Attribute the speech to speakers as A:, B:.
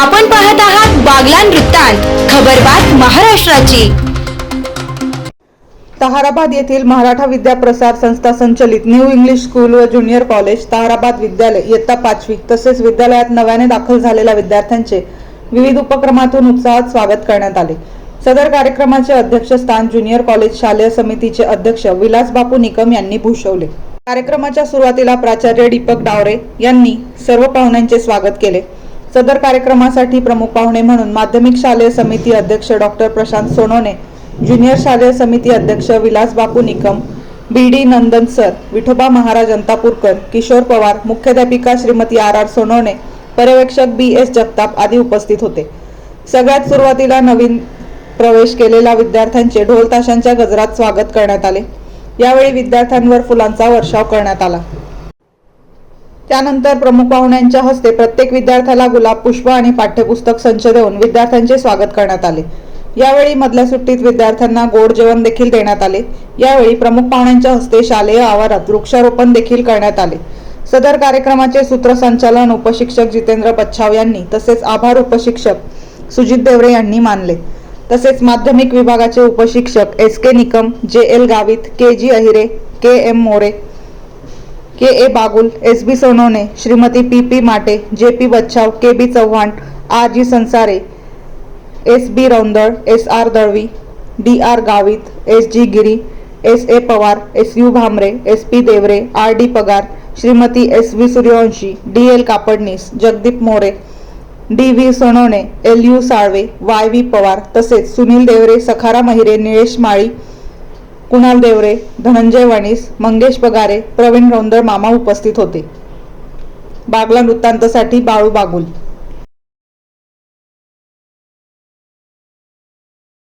A: आपण पाहत आहात बागलान वृत्तांत खबरबात महाराष्ट्राची.
B: ताहाराबाद येथील मराठा विद्या प्रसार संस्था संचलित न्यू इंग्लिश स्कूल व ज्युनियर कॉलेज ताहाराबाद विद्यालय इयत्ता पाचवी तसेच विद्यालयात नव्याने दाखल झालेल्या विद्यार्थ्यांचे विविध उपक्रमातून उत्साहात स्वागत करण्यात आले. सदर कार्यक्रमाचे अध्यक्षस्थान ज्युनियर कॉलेज शालेय समितीचे अध्यक्ष विलास बापू निकम यांनी भूषवले. कार्यक्रमाच्या सुरुवातीला प्राचार्य दीपक डावरे यांनी सर्व पाहुण्यांचे स्वागत केले. सदर कार्यक्रमासाठी प्रमुख पाहुणे म्हणून माध्यमिक शालेय समिती अध्यक्ष डॉक्टर प्रशांत सोनवणे ज्युनियर शालेय समिती अध्यक्ष Vilas Bapu Nikam B D Nandan sir Vithoba Maharaj Antapurkar Kishor Pawar मुख्याध्यापिका श्रीमती आर आर सोनवणे पर्यवेक्षक बी एस जगताप आदी उपस्थित होते. सगळ्यात सुरुवातीला नवीन प्रवेश केलेल्या विद्यार्थ्यांचे ढोल ताशांच्या गजरात स्वागत करण्यात आले. यावेळी विद्यार्थ्यांवर फुलांचा वर्षाव करण्यात आला. त्यानंतर प्रमुख पाहुण्यांच्या हस्ते प्रत्येक विद्यार्थ्याला गुलाब पुष्प आणि पाठ्यपुस्तक संच देऊन विद्यार्थ्यांचे स्वागत करण्यात आले. यावेळी मधल्या सुट्टीत विद्यार्थ्यांना गोड जेवण देखील देण्यात आले. यावेळी प्रमुख पाहुण्यांच्या हस्ते शालेय आवारात वृक्षारोपण देखील करण्यात आले. सदर कार्यक्रमाचे सूत्रसंचालन उपशिक्षक जितेंद्र पच्छाव यांनी तसेच आभार उपशिक्षक सुजित देवरे यांनी मानले. तसेच माध्यमिक विभागाचे उपशिक्षक S K Nikam J L Gavit K G Ahire K M More K A Bagul S B Sonawane Shrimati P P Mate J P Bachhav K B Chavan R G Sansare S B Raundal S R Dalvi D R Gavit S G Giri S A Pawar S U Bhamre S P Devre R D Pagar Shrimati S V Suryavanshi D L Kapadnis Jagdeep More D V Sonawane L U Salve Y V Pawar तसेच सुनील देवरे सखारा महिरे निळेश माळी कुणाल देवरे धनंजय वणीस मंगेश पगारे प्रवीण रौंदळ मामा उपस्थित होते. बागला वृत्तांतसाठी बाळू बागुल.